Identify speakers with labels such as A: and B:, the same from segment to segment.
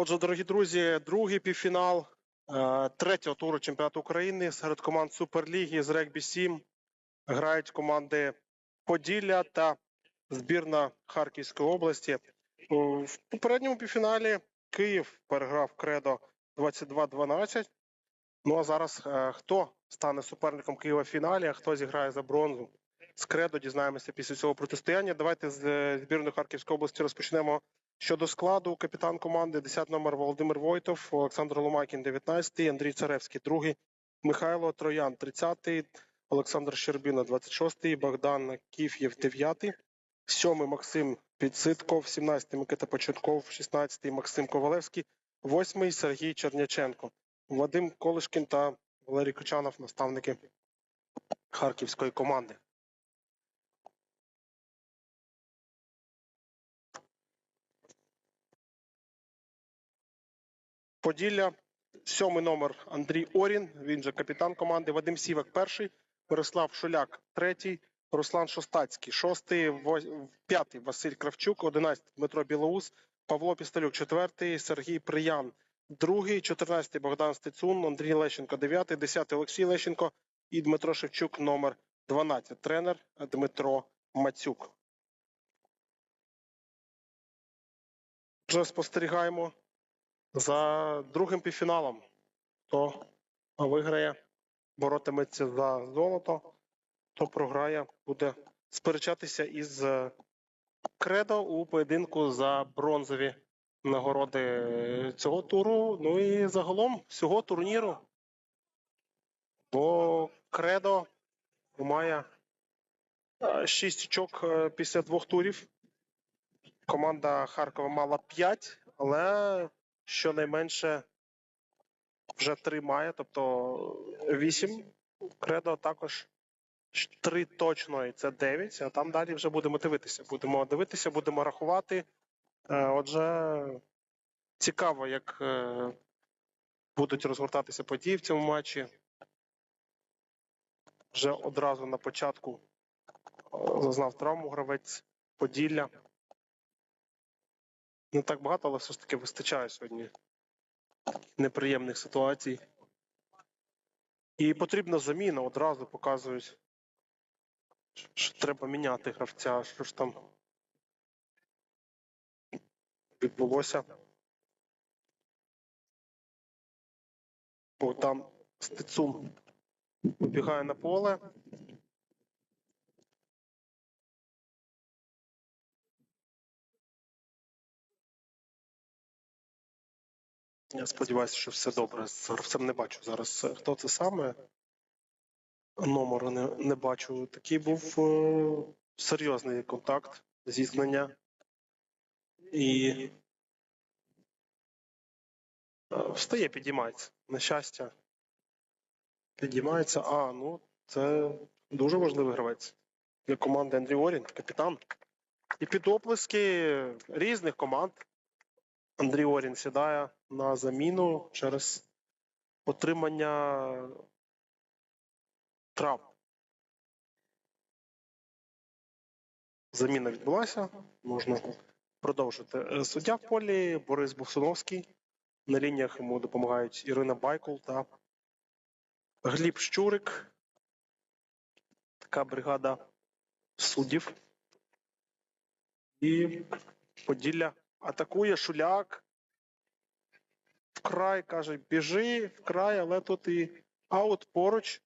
A: Отже, дорогі друзі, другий півфінал е, третього туру чемпіонату України серед команд Суперліги з регбі 7 грають команди Поділля та збірна Харківської області. В попередньому півфіналі Київ переграв Кредо 22-12. Ну а зараз е, хто стане суперником Києва в фіналі, а хто зіграє за бронзу? З Кредо дізнаємося після цього протистояння. Давайте з е, збірної Харківської області розпочнемо Щодо складу, капітан команди 10 номер Володимир Войтов, Олександр Ломакін 19, Андрій Царевський 2, Михайло Троян 30, Олександр Щербіна 26, Богдан Кіф'єв 9, 7 Максим Підситков, 17 Микита Початков, 16 Максим Ковалевський, 8 Сергій Черняченко, Вадим Колишкін та Валерій Кочанов, наставники харківської команди. Поділля. Сьомий номер Андрій Орін. Він же капітан команди. Вадим Сівак перший. Мирослав Шуляк третій. Руслан Шостацький шостий. П'ятий Василь Кравчук. Одинадцятий Дмитро Білоус. Павло Пістолюк четвертий. Сергій Приян другий. Чотирнадцятий Богдан Стецун. Андрій Лещенко дев'ятий. Десятий Олексій Лещенко. І Дмитро Шевчук номер 12. Тренер Дмитро Мацюк. Вже спостерігаємо за другим півфіналом. Хто виграє, боротиметься за золото, хто програє, буде сперечатися із е, Кредо у поєдинку за бронзові нагороди цього туру. Ну і загалом всього турніру. Бо Кредо має е, шість очок е, після двох турів. Команда Харкова мала п'ять, але щонайменше вже три має, тобто вісім. Кредо також три точно, і це дев'ять. А там далі вже будемо дивитися. Будемо дивитися, будемо рахувати. Е, Отже, цікаво, як е, будуть розгортатися події в цьому матчі. Вже одразу на початку е, зазнав травму гравець Поділля. Не так багато, але все ж таки вистачає сьогодні неприємних ситуацій. І потрібна заміна, одразу показують, що треба міняти гравця. Що ж там відбулося? Бо там Стецун вибігає на поле. Я сподіваюся, що все добре. Гравцем не бачу зараз. е, Хто це саме? Номеру не, не бачу. Такий був е, серйозний контакт, зізнання. І е, встає, підіймається. На щастя. Підіймається. А, ну, це дуже важливий гравець для команди Андрій Орін, капітан. І під оплески різних команд Андрій Орін сідає на заміну через отримання травм. Заміна відбулася. Можна продовжити. Е, Суддя в полі Борис Бусуновський. На лініях йому допомагають Ірина Байкул та Гліб Щурик. Така бригада суддів. І Поділля атакує Шуляк. Вкрай каже, біжи вкрай, але тут і аут поруч.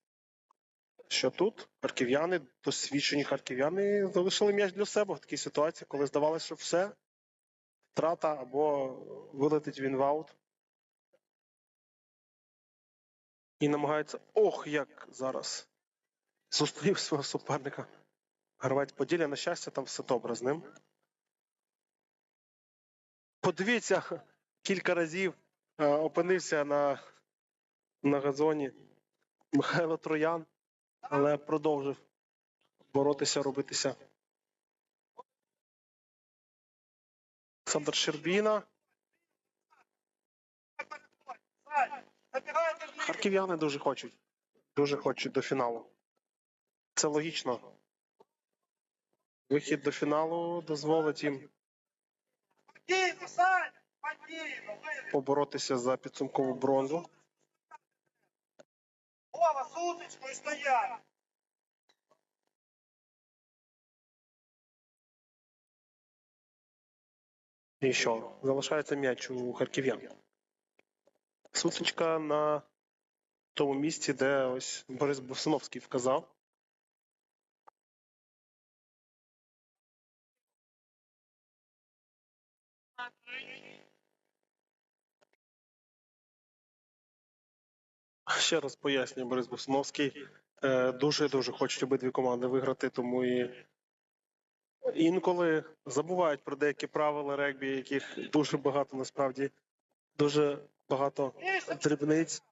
A: Що тут? Харків'яни, досвідчені харків'яни залишили м'яч для себе в такій ситуації, коли здавалося, що все. Втрата або вилетить він в аут. І намагається. Ох, як зараз зустрів свого суперника. Гравець Поділля, на щастя, там все добре з ним. Подивіться, кілька разів е, опинився на, на газоні Михайло Троян, але продовжив боротися, робитися. Олександр Щербіна. Харків'яни дуже хочуть. Дуже хочуть до фіналу. Це логічно. Вихід до фіналу дозволить їм! Поборотися за підсумкову бронзу.
B: Вова, суточку і стоять.
A: І що? Залишається м'яч у харків'ян. Сутичка на тому місці, де ось Борис Босиновський вказав. Ще раз пояснюю, Борис Босиновський. е, Дуже-дуже хочуть обидві команди виграти, тому і інколи забувають про деякі правила регбі, яких дуже багато насправді дуже багато дрібниць.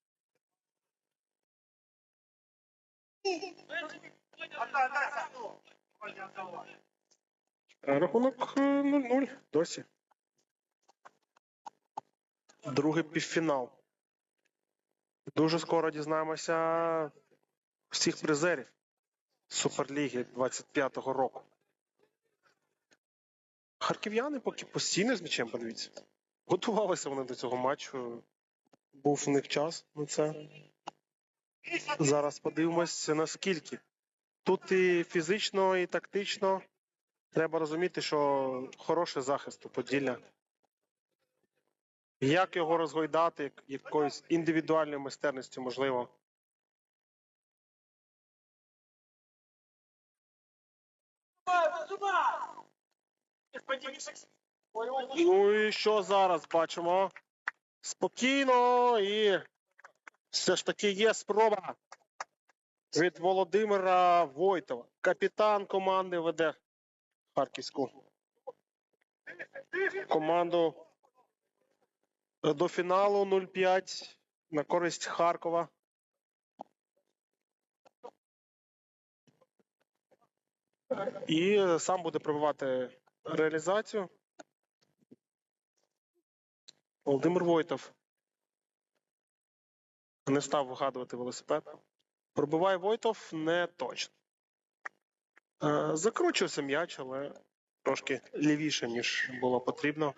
A: Е, Рахунок е, 0-0 досі. Другий півфінал. Дуже скоро дізнаємося всіх призерів Суперліги 25-го року. Харків'яни поки постійно з м'ячем, подивіться. Готувалися вони до цього матчу. Був у них час на це. Зараз подивимось, наскільки. Тут і фізично, і тактично. Треба розуміти, що хороший захист у Поділля. Як його розгойдати, якоюсь індивідуальною майстерністю, можливо. Ну і що зараз бачимо? Спокійно і все ж таки є спроба від Володимира Войтова. Капітан команди веде харківську команду до фіналу 0-5 на користь Харкова. І сам буде пробивати реалізацію. Володимир Войтов не став вигадувати велосипед. Пробиває Войтов не точно. Е, Закручився м'яч, але трошки лівіше, ніж було потрібно.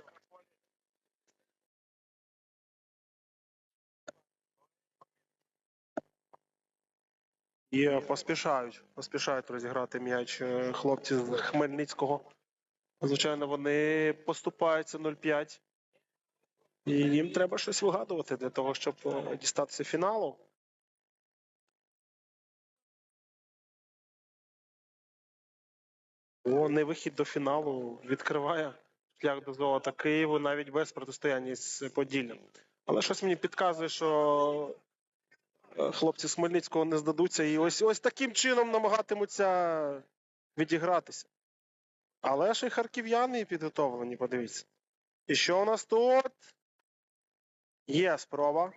A: І поспішають, поспішають розіграти м'яч е, хлопці з Хмельницького. Звичайно, вони поступаються 0-5. І їм треба щось вигадувати для того, щоб е, дістатися фіналу. Не вихід до фіналу відкриває шлях до золота Києву навіть без протистояння з Поділлям. Але щось мені підказує, що хлопці з Хмельницького не здадуться і ось ось таким чином намагатимуться відігратися. Але ж і харків'яни підготовлені, подивіться. І що у нас тут? Є спроба.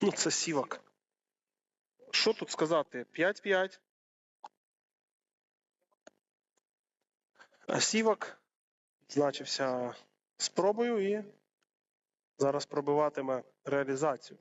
A: Ну, це сівок. Що тут сказати? 5-5. А сівок значився спробою і зараз пробиватиме реалізацію.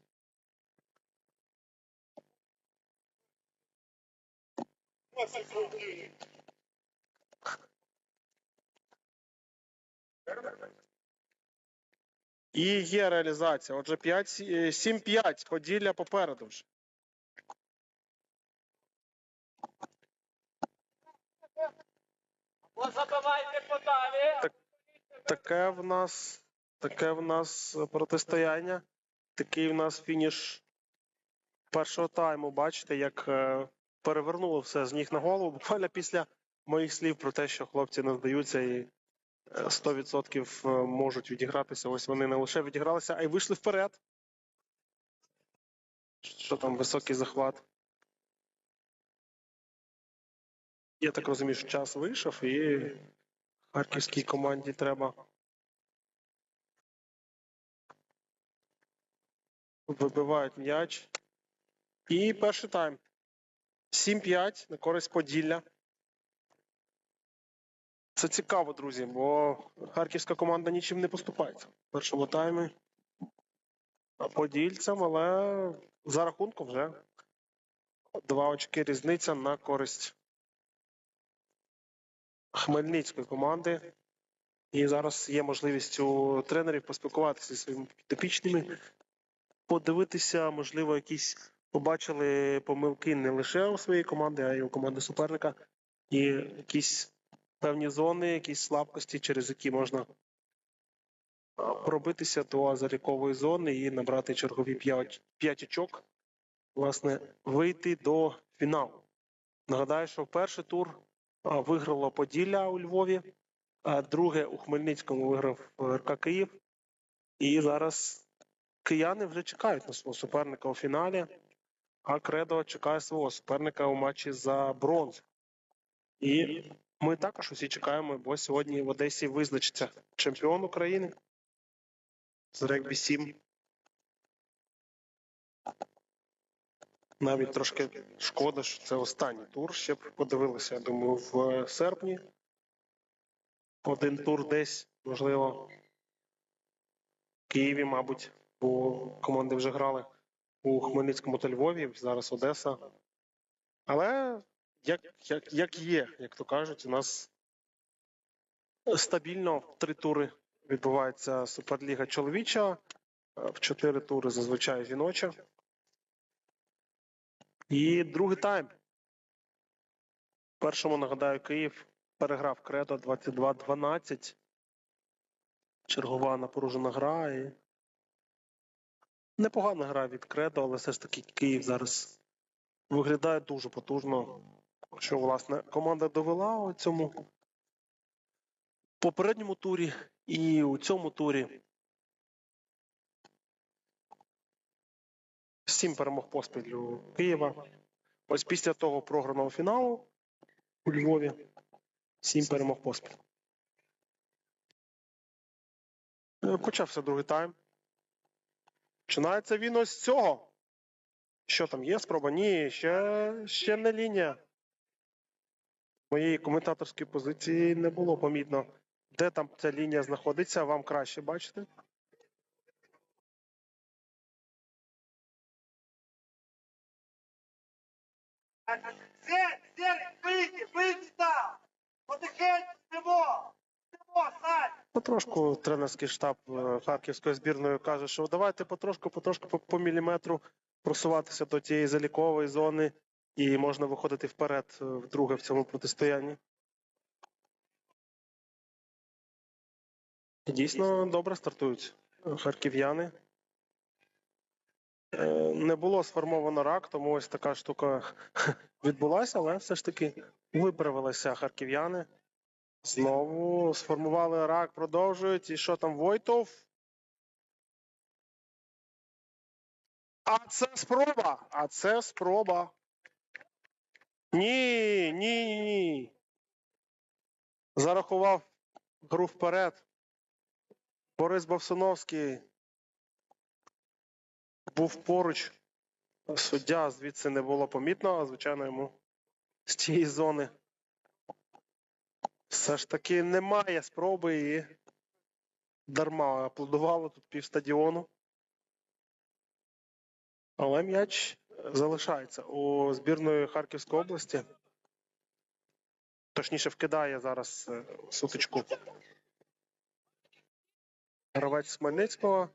A: І є реалізація. Отже, 5, 7-5. Поділля попереду вже.
B: Забивайте подалі.
A: Так. Таке в нас, таке в нас протистояння. Такий в нас фініш першого тайму. Бачите, як е, перевернуло все з ніг на голову. Буквально після моїх слів про те, що хлопці не здаються і е, 100% можуть відігратися. Ось вони не лише відігралися, а й вийшли вперед. Що там високий захват. Я так розумію, що час вийшов, і харківській команді треба вибивають м'яч. І перший тайм. 7-5 на користь Поділля. Це цікаво, друзі, бо харківська команда нічим не поступається в першому таймі. Подільцям, але за рахунком вже два очки різниця на користь хмельницької команди. І зараз є можливість у тренерів поспілкуватися зі своїми підопічними, подивитися, можливо, якісь побачили помилки не лише у своєї команди, а й у команди суперника, і якісь певні зони, якісь слабкості, через які можна пробитися до залікової зони і набрати чергові 5, 5 очок, власне, вийти до фіналу. Нагадаю, що перший тур виграло Поділля у Львові, а друге у Хмельницькому виграв РК Київ. І зараз кияни вже чекають на свого суперника у фіналі, а Кредо чекає свого суперника у матчі за бронзу. І ми також усі чекаємо, бо сьогодні в Одесі визначиться чемпіон України з регбі 7. Навіть трошки шкода, що це останній тур. Ще б подивилися, я думаю, в серпні. Один тур десь, можливо, в Києві, мабуть, бо команди вже грали у Хмельницькому та Львові, зараз Одеса. Але як, як, як є, як то кажуть, у нас стабільно в три тури відбувається Суперліга чоловіча, в чотири тури зазвичай жіноча. І другий тайм. Першому, нагадаю, Київ переграв Кредо 22-12. Чергова напружена гра. І... Непогана гра від Кредо, але все ж таки Київ зараз виглядає дуже потужно. Що, власне, команда довела у цьому попередньому турі і у цьому турі. Сім перемог поспіль у Києва. Ось після того програного фіналу у Львові. Сім перемог поспіль. Е, Почався другий тайм. Починається він ось з цього. Що там є спроба? Ні, ще, ще не лінія. Моєї коментаторської позиції не було помітно. Де там ця лінія знаходиться, вам краще бачити.
B: Сядь, сядь, вийди, вийди там. Потихеньку йдемо.
A: Потрошку тренерський штаб е, харківської збірної каже, що давайте потрошку, потрошку по, по міліметру просуватися до тієї залікової зони, і можна виходити вперед е, вдруге в цьому протистоянні. Дійсно добре стартують е, харків'яни. Не було сформовано рак, тому ось така штука відбулася, але все ж таки виправилися харків'яни. Знову сформували рак, продовжують. І що там Войтов? А це спроба. А це спроба. Ні, ні, ні. Зарахував гру вперед. Борис Бовсуновський був поруч. Суддя звідси не було помітно, звичайно йому з цієї зони. Все ж таки немає спроби і дарма аплодувало тут півстадіону. Але м'яч залишається у збірної Харківської області. Точніше, вкидає зараз е, сутичку. Гравець Хмельницького.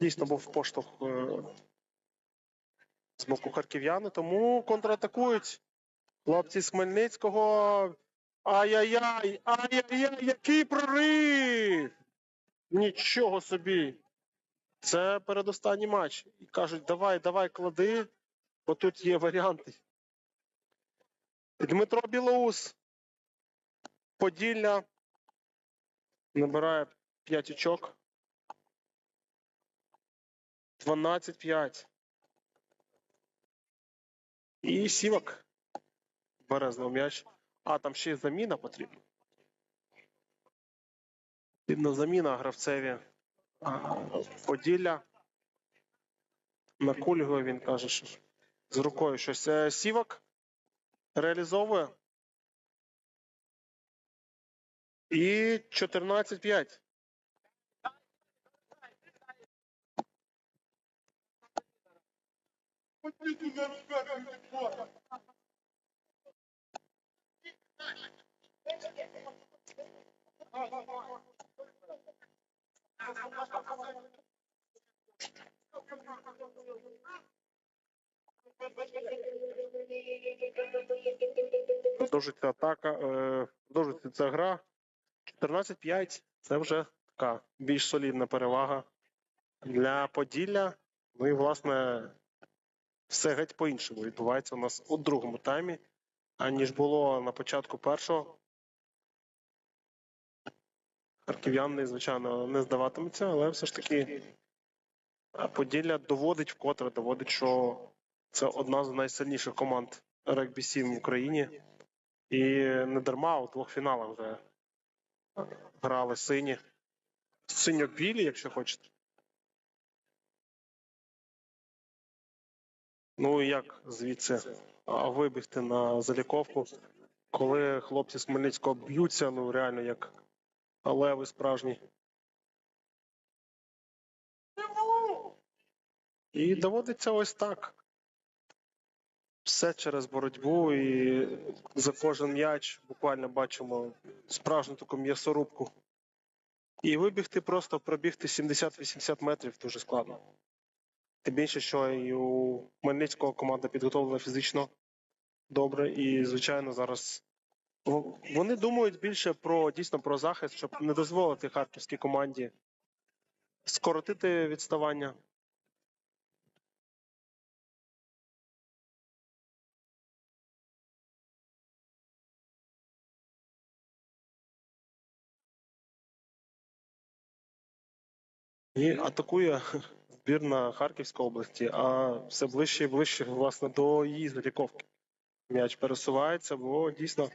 A: Дійсно був поштовх е, з боку харків'яни, тому контратакують хлопці з Хмельницького. Ай-яй-яй! Ай-яй-яй! Який прорив! Нічого собі! Це передостанній матч. І кажуть, давай, давай, клади, бо тут є варіанти. Дмитро Білоус. Поділля. Набирає 5 очок. 12-5. І сівок. Бере знову м'яч. А, там ще й заміна потрібна. Потрібна заміна гравцеві Поділля. На Кульгу він каже, що з рукою щось. Е, Сівок реалізовує. І 14-5. Продовжується атака, е, продовжується ця гра. 14-5 це вже така більш солідна перевага для Поділля. Ну і, власне, все геть по-іншому відбувається у нас у другому таймі, аніж було на початку першого. Харків'яни, звичайно, не здаватимуться, але все ж таки е, Поділля доводить вкотре, доводить, що це одна з найсильніших команд регбі 7 в Україні. І не дарма у двох фіналах вже грали сині. Синьо-білі, якщо хочете. Ну і як звідси вибігти на заліковку, коли хлопці з Хмельницького б'ються, ну реально як леви справжні. І доводиться ось так. Все через боротьбу і за кожен м'яч буквально бачимо справжню таку м'ясорубку. І вибігти просто пробігти 70-80 метрів дуже складно. Тим більше, що і у Хмельницького команда підготовлена фізично добре, і, звичайно, зараз вони думають більше про дійсно про захист, щоб не дозволити харківській команді скоротити відставання. І атакує збірна Харківської області, а все ближче і ближче, власне, до її заліковки. М'яч пересувається, бо дійсно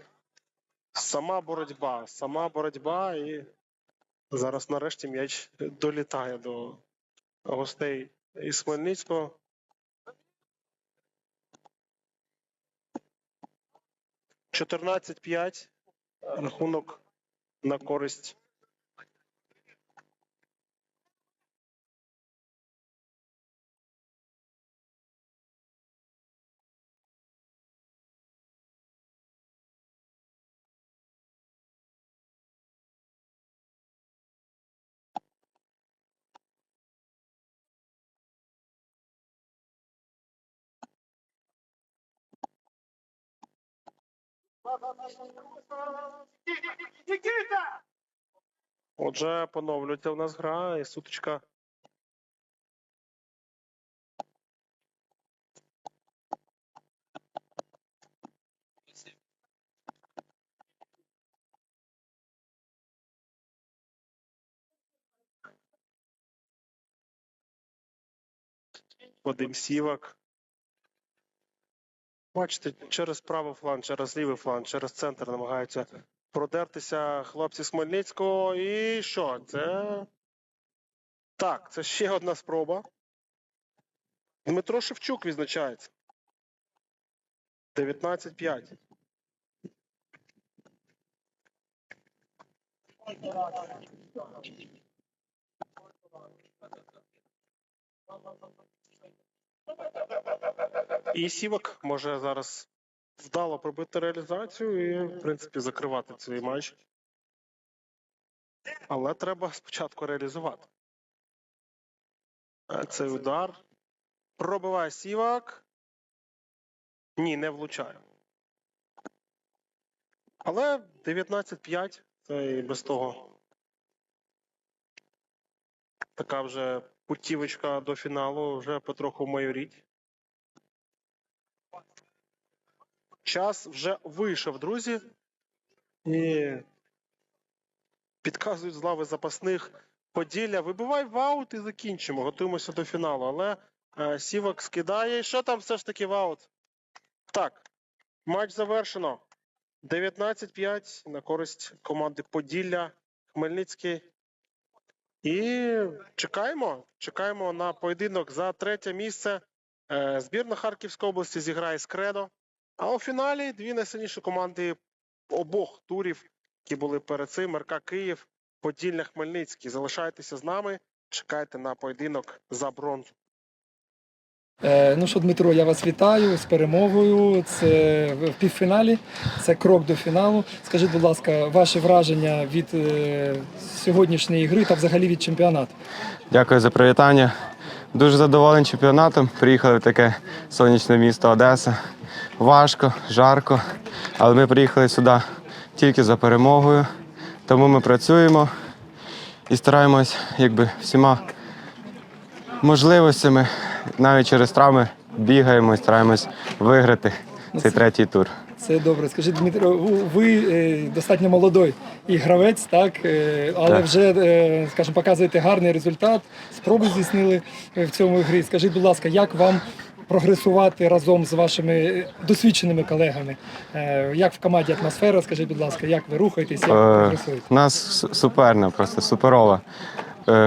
A: сама боротьба, сама боротьба, і зараз нарешті м'яч долітає до гостей із Хмельницького. Чотирнадцять п'ять. Рахунок на користь Отже, поновлюється в нас гра і сутичка. Вадим Сівак. Бачите, через правий фланг, через лівий фланг, через центр намагаються продертися хлопці з Хмельницького. І що? Це. Так, це ще одна спроба. Дмитро Шевчук відзначається. 19-5. І Сівак може зараз вдало пробити реалізацію і, в принципі, закривати цей матч. Але треба спочатку реалізувати. Е, Цей удар. Пробиває Сівак. Ні, не влучає. Але 19-5 це і без того. Така вже путівочка до фіналу вже потроху майоріть. Час вже вийшов, друзі. І підказують з лави запасних Поділля. Вибивай в аут і закінчимо. Готуємося до фіналу. Але е, Сівак скидає. І що там все ж таки в аут? Так, матч завершено. 19-5 на користь команди Поділля. Хмельницький. І чекаємо. Чекаємо на поєдинок за третє місце. Е, Збірна Харківської області зіграє з Кредо. А у фіналі дві найсильніші команди обох турів, які були перед цим РК Київ, Поділля Хмельницький. Залишайтеся з нами. Чекайте на поєдинок за бронзу.
C: Е, Ну що, Дмитро, я вас вітаю з перемогою. Це в півфіналі, це крок до фіналу. Скажіть, будь ласка, ваші враження від е, сьогоднішньої гри та взагалі від чемпіонату?
D: Дякую за привітання. Дуже задоволений чемпіонатом. Приїхали в таке сонячне місто Одеса. Важко, жарко, але ми приїхали сюди тільки за перемогою. Тому ми працюємо і стараємось якби, всіма можливостями, навіть через травми бігаємо і стараємось виграти цей третій тур.
C: Це добре. Скажіть, Дмитро, ви- е, достатньо молодой і гравець, так, е, але
D: Так.
C: вже, е, скажімо, показуєте гарний результат, спроби здійснили в цьому грі. Скажіть, будь ласка, як вам прогресувати разом з вашими досвідченими колегами? Як в команді атмосфера? Скажіть, будь ласка, як ви рухаєтесь, як ви прогресуєте?
D: У нас суперна, просто суперова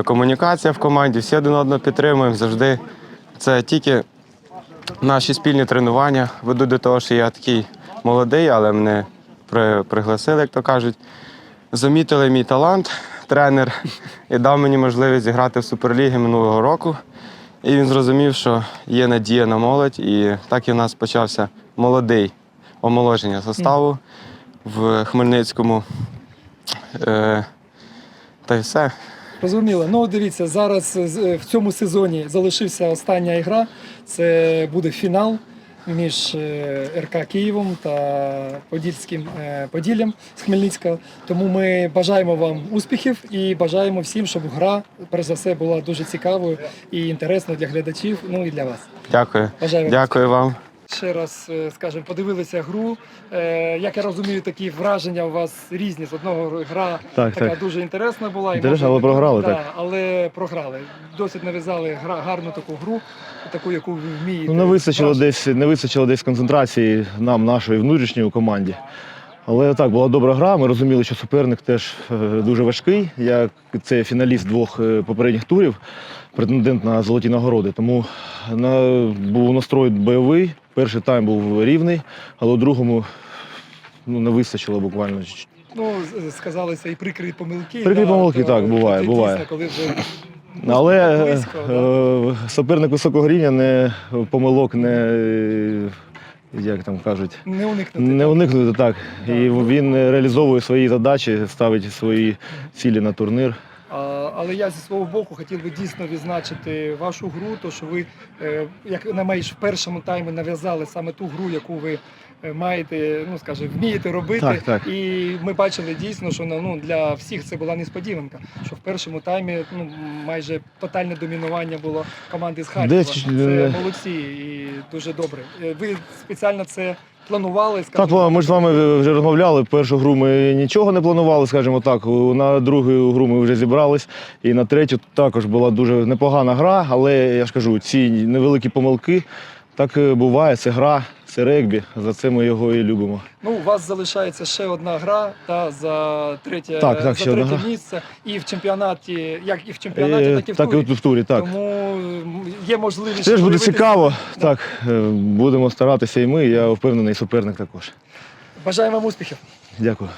D: комунікація в команді, всі один одного підтримуємо завжди. Це тільки наші спільні тренування ведуть до того, що я такий молодий, але мене пригласили, як то кажуть. Замітили мій талант, тренер, і дав мені можливість зіграти в Суперлігі минулого року. І він зрозумів, що є надія на молодь, і так і в нас почався молодий омоложення составу в Хмельницькому. Е, та й все.
C: Розуміло. Ну, дивіться, зараз з- в цьому сезоні залишився остання ігра. Це буде фінал між е, РК Києвом та Подільським е, Поділлям з Хмельницького. Тому ми бажаємо вам успіхів і бажаємо всім, щоб гра, перш за все, була дуже цікавою і інтересною для глядачів, ну і для вас.
D: Дякую.
C: Бажаю вам
D: Дякую вам.
C: Ще раз, е, скажімо, подивилися гру. Е, Як я розумію, такі враження у вас різні. З одного гра
E: Так,
C: така
E: так.
C: дуже інтересна була. і може,
E: але програли,
C: да,
E: так.
C: Але програли. Досить нав'язали гарну таку гру, таку, яку ви вмієте.
E: Ну, не вистачило десь, не вистачило десь концентрації нам, нашої внутрішньої команді. Але так, була добра гра. Ми розуміли, що суперник теж е, дуже важкий. Як це фіналіст двох е, попередніх турів, претендент на золоті нагороди. Тому на, був настрой бойовий. Перший тайм був рівний, але у другому ну, не вистачило буквально.
C: Ну, сказалися і прикрі помилки.
E: Прикрі помилки,
C: то-
E: так, буває,
C: то
E: буває.
C: Коли вже
E: Але е,
C: близько, да.
E: е, суперник високого рівня не помилок не. Е, Як там кажуть,
C: не уникнути.
E: Не
C: так.
E: уникнути так. І він реалізовує свої задачі, ставить свої цілі на турнір.
C: Але я зі свого боку хотів би дійсно відзначити вашу гру, то що ви, е, як на менш, в першому таймі нав'язали саме ту гру, яку ви е, маєте, ну скажімо, вмієте робити.
E: Так, так.
C: І ми бачили дійсно, що ну, для всіх це була несподіванка, що в першому таймі ну, майже тотальне домінування було команди з Харкова.
E: Десь,
C: Це
E: е,
C: молодці і дуже добре. Е, Ви спеціально це планували?
E: Так, ми ж з вами вже розмовляли. Першу гру ми нічого не планували, скажімо так. На другу гру ми вже зібрались. І на третю також була дуже непогана гра, але я ж кажу, ці невеликі помилки. Так е, буває, це гра, це регбі. За це ми його і любимо.
C: Ну, у вас залишається ще одна гра та за третє,
E: Так, так,
C: за
E: ще
C: третє
E: одна.
C: місце. І в чемпіонаті, як і в чемпіонаті,
E: Е,
C: так і в
E: так, і
C: турі.
E: в турі, так.
C: Тому є можливість.
E: Теж буде
C: проявити
E: цікаво. Так, е, будемо старатися і ми. Я впевнений, суперник також.
C: Бажаємо вам успіхів.
E: Дякую.